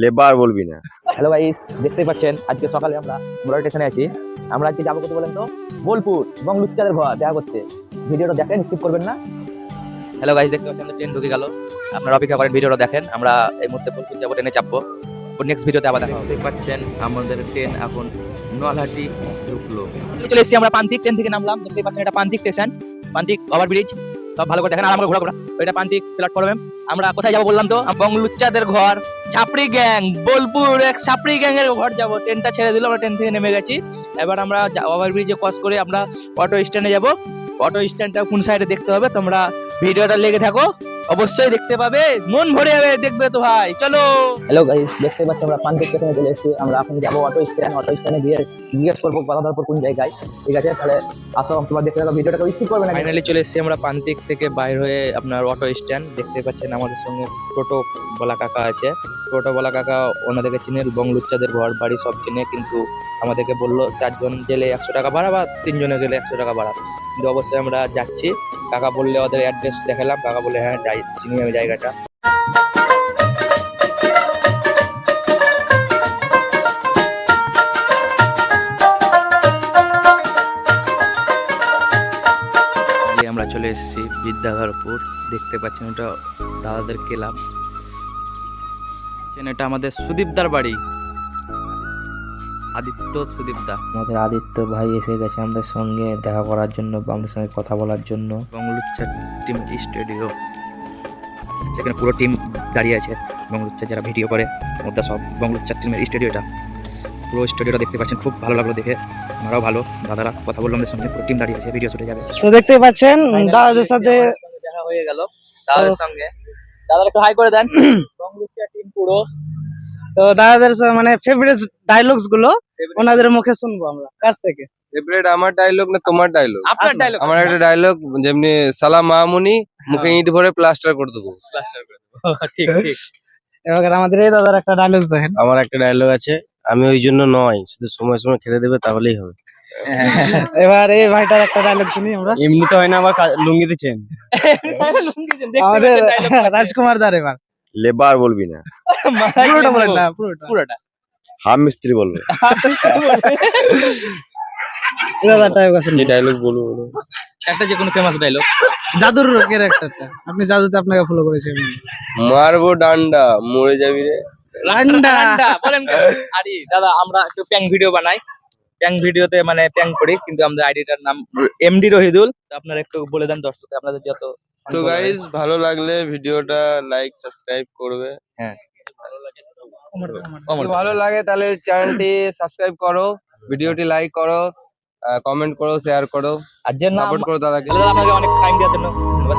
Labour বলবি না। Hello guys দেখতেই পাচ্ছেন আজকে সকালে আমরা মোড়া স্টেশনে আছি। আমরা আজকে যাব কোথায় বলেন তো? বোলপুর এবং লুচ্চাদের ভয় দেখা করতে। ভিডিওটা দেখেন স্কিপ করবেন না। হ্যালো গাইস দেখতে পাচ্ছেন ট্রেন ঢুকে গেল। আপনারা অপেক্ষা করেন ভিডিওটা দেখেন। আমরা এই মুহূর্তে বোলপুর যাব ট্রেনে চাপবো। নেক্সট ভিডিওতে আবার দেখা হবে। দেখতে পাচ্ছেন আমাদের ট্রেন এখন নোয়ালহাটি ঢুকলো। চলে এসেছি আমরা পান্তিক ট্রেন থেকে নামলাম। দেখতেই পাচ্ছেন এটা পান্তিক স্টেশন পান্তিক ওভারব্রিজ সব ভালো করে দেখেন, আর আমরা ঘোরা ঘোরা এটা পান্তিক প্ল্যাটফর্মে আমরা কোথায় যাব বললাম তো? বঙ্গলুচ্চাদের লুচ্চাদের ঘর, ছাপড়ি গ্যাং, বোলপুর, এক ছাপড়ি গ্যাং এর ঘর যাব। ট্রেনটা ছেড়ে দিল, আমরা ট্রেন থেকে নেমে গেছি। এবার আমরা ওভারব্রিজে ক্রস করে আমরা অটো স্ট্যান্ডে যাব। অটো স্ট্যান্ডটা কোন সাইডে দেখতে হবে? তোমরা ভিডিওটা লেগে থাকো। অবশ্যই দেখতে পাবে। মন ভরে যাবে দেখবে তো ভাই। চলো। হ্যালো গাইস দেখতে পাচ্ছি আমরা পান্তিক স্টেশনে চলে এসেছি। আমরা এখন যাব অটো স্ট্যান্ড অটো স্ট্যান্ডে গিয়ে জিজ্ঞেস করব গদাধরপুর কোন জায়গায়। ঠিক আছে তাহলে আসো তোমরা দেখতে থাকো ভিডিওটা স্কিপ করবে না। ফাইনালি চলে এসেছি আমরা পান্তিক থেকে বাইর হয়ে আপনার অটো স্ট্যান্ড। দেখতে পাচ্ছেন আমাদের সঙ্গে টোটো বলা কাকা আছে। টোটো বলা কাকা ওনাদেরকে চিনে বংলুচ্চাদের ঘর বাড়ি সব চিনে। কিন্তু আমাদেরকে বলল চারজন গেলে একশো টাকা ভাড়া বা তিনজনে গেলে একশো টাকা ভাড়া? কিন্তু অবশ্যই আমরা যাচ্ছি। কাকা বললে ওদের অ্যাড্রেস দেখালাম। কাকা বললে হ্যাঁ যাই, চিনি আমি জায়গাটা। আমরা চলে এসেছি বিদ্যাধরপুর। দেখতে পাচ্ছেন এটা দাদাদের ক্লাব। এটা আমাদের সুদীপদার বাড়ি। আদিত্য সুদীপদা আমাদের আদিত্য ভাই এসে গেছে আমাদের সঙ্গে দেখা করার জন্য বা আমাদের সঙ্গে কথা বলার জন্য। বঙ্গলুচ্ছা টিম স্টুডিও? সেখানে পুরো টিম দাঁড়িয়ে আছে বঙ্গলুচ্ছা যারা ভিডিও করে ওদের সব বঙ্গলুচ্ছা টিমের স্টুডিওটা। পুরো স্টুডিওটা দেখতে পাচ্ছেন খুব ভালো লাগল দেখে। আমরাও ভালো দাদারা কথা বললাম আমাদের সঙ্গে পুরো টিম দাঁড়িয়ে আছে ভিডিও শুটে যাবে। তো দেখতে পাচ্ছেন দাদাদের সাথে দেখা হয়ে গেল দাদাদের সঙ্গে। দাদার একটু হাই করে দেন। বংলুচ্চা টিম পুরো তো দাদাদের মানে ফেভারিট ডায়লগসগুলো ওনাদের মুখে শুনব আমরা কাছ থেকে। ফেভারিট আমার ডায়লগ না তোমার ডায়লগ আপনার ডায়লগ আমার একটা ডায়লগ যেমনি সালাম মামুনি মুখে ইট ভরে প্লাস্টার করে দেবো। প্লাস্টার করে ঠিক ঠিক। এবার আমাদের এই দাদার একটা ডায়লগ দেখেন। আমার একটা ডায়লগ আছে আমি ওই জন্য নয় শুধু সময় সময় খেতে দেবে তাহলেই হবে। এবার এই ভাইটার একটা ডায়লগ শুনি আমরা। এমনি তো হয় না আবার লুঙ্গি দিচ্ছেন। আমাদের রাজকুমার দার এবার। লেবার বলবি না। পুরোটা বলেন না পুরোটা। পুরোটা। হাম মিস্ত্রি বলবে। ডায়লগ আছে যে ডায়লগ বলব বলো। একটা যে কোনো ফেমাস ডায়লগ জাদুর ক্যারেক্টারটা আপনি জাদুতে আপনাকে ফলো মারবো ডান্ডা মরে যাবি রে। রান্ডা বলেন আরে দাদা আমরা একটু প্যাং ভিডিও বানাই। প্যাং ভিডিওতে মানে প্যাং করি কিন্তু আমাদের আইডিটার নাম এমডি রহিদুল তো আপনারা একটু বলে দেন দর্শক আপনাদের যত তো গাইজ ভালো লাগলে ভিডিওটা লাইক সাবস্ক্রাইব করবে। হ্যাঁ। ভালো লাগে তাহলে চ্যানেলটি সাবস্ক্রাইব করো ভিডিওটি লাইক করো কমেন্ট করো শেয়ার করো আর যে সাপোর্ট করো দাদাকে। দাদা আপনাকে অনেক টাইম দেওয়ার জন্য ধন্যবাদ।